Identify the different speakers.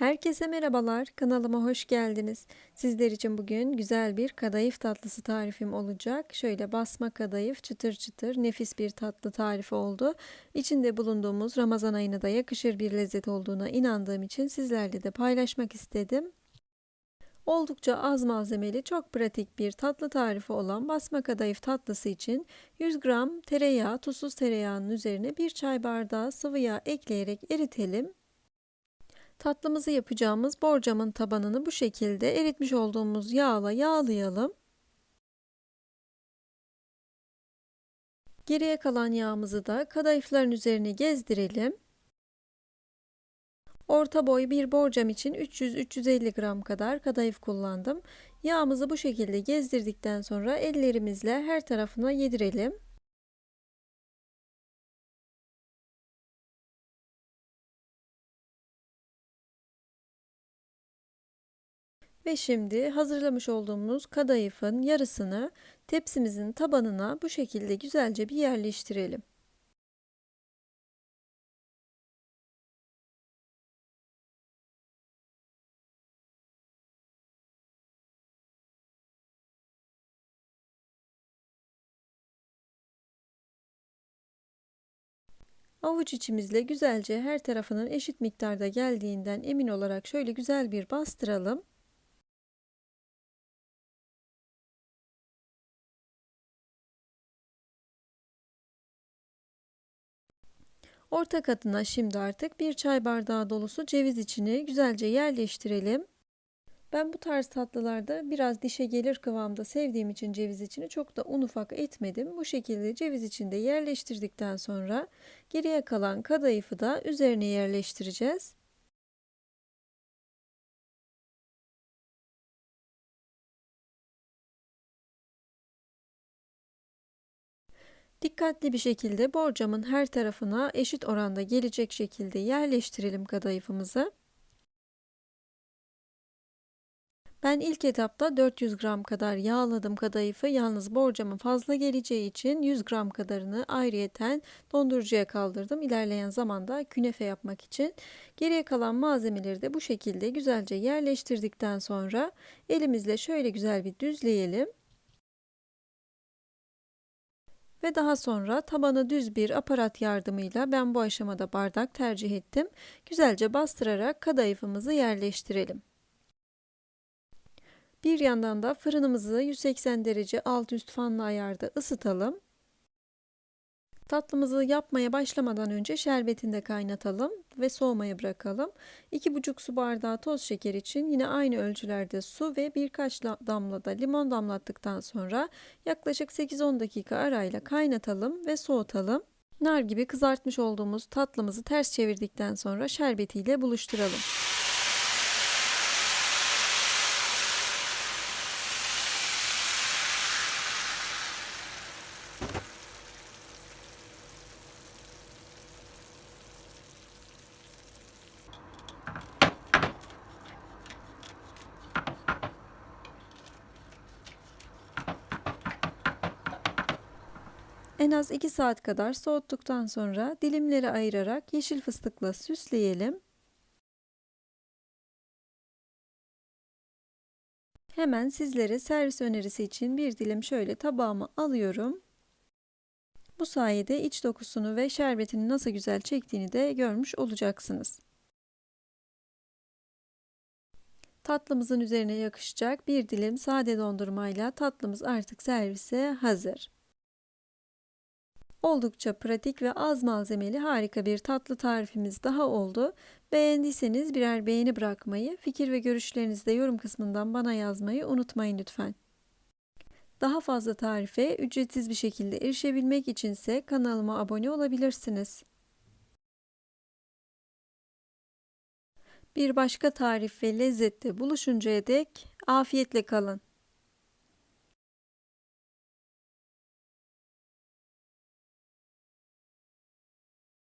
Speaker 1: Herkese merhabalar, kanalıma hoş geldiniz. Sizler için bugün güzel bir kadayıf tatlısı tarifim olacak. Şöyle basma kadayıf çıtır çıtır nefis bir tatlı tarifi oldu. İçinde bulunduğumuz Ramazan ayına da yakışır bir lezzet olduğuna inandığım için sizlerle de paylaşmak istedim. Oldukça az malzemeli, çok pratik bir tatlı tarifi olan basma kadayıf tatlısı için 100 gram tereyağı, tuzsuz tereyağının üzerine 1 çay bardağı sıvı yağ ekleyerek eritelim. Tatlımızı yapacağımız borcamın tabanını bu şekilde eritmiş olduğumuz yağla yağlayalım. Geriye kalan yağımızı da kadayıfların üzerine gezdirelim. Orta boy bir borcam için 300-350 gram kadar kadayıf kullandım. Yağımızı bu şekilde gezdirdikten sonra ellerimizle her tarafına yedirelim. Ve şimdi hazırlamış olduğumuz kadayıfın yarısını tepsimizin tabanına bu şekilde güzelce bir yerleştirelim. Avuç içimizle güzelce her tarafının eşit miktarda geldiğinden emin olarak şöyle güzel bir bastıralım. Orta katına şimdi artık bir çay bardağı dolusu ceviz içini güzelce yerleştirelim. Ben bu tarz tatlılarda biraz dişe gelir kıvamda sevdiğim için ceviz içini çok da un ufak etmedim. Bu şekilde ceviz içinde yerleştirdikten sonra geriye kalan kadayıfı da üzerine yerleştireceğiz. Dikkatli bir şekilde borcamın her tarafına eşit oranda gelecek şekilde yerleştirelim kadayıfımızı. Ben ilk etapta 400 gram kadar yağladım kadayıfı. Yalnız borcamın fazla geleceği için 100 gram kadarını ayrıyeten dondurucuya kaldırdım. İlerleyen zamanda künefe yapmak için. Geriye kalan malzemeleri de bu şekilde güzelce yerleştirdikten sonra elimizle şöyle güzel bir düzleyelim. Ve daha sonra tabanı düz bir aparat yardımıyla ben bu aşamada bardak tercih ettim. Güzelce bastırarak kadayıfımızı yerleştirelim. Bir yandan da fırınımızı 180 derece alt üst fanlı ayarda ısıtalım. Tatlımızı yapmaya başlamadan önce şerbetini de kaynatalım ve soğumaya bırakalım. 2,5 su bardağı toz şeker için yine aynı ölçülerde su ve birkaç damla da limon damlattıktan sonra yaklaşık 8-10 dakika arayla kaynatalım ve soğutalım. Nar gibi kızartmış olduğumuz tatlımızı ters çevirdikten sonra şerbetiyle buluşturalım. En az 2 saat kadar soğuttuktan sonra dilimleri ayırarak yeşil fıstıkla süsleyelim. Hemen sizlere servis önerisi için bir dilim şöyle tabağıma alıyorum. Bu sayede iç dokusunu ve şerbetini nasıl güzel çektiğini de görmüş olacaksınız. Tatlımızın üzerine yakışacak bir dilim sade dondurmayla tatlımız artık servise hazır. Oldukça pratik ve az malzemeli harika bir tatlı tarifimiz daha oldu. Beğendiyseniz birer beğeni bırakmayı, fikir ve görüşlerinizi de yorum kısmından bana yazmayı unutmayın lütfen. Daha fazla tarife ücretsiz bir şekilde erişebilmek içinse kanalıma abone olabilirsiniz. Bir başka tarif ve lezzette buluşuncaya dek afiyetle kalın.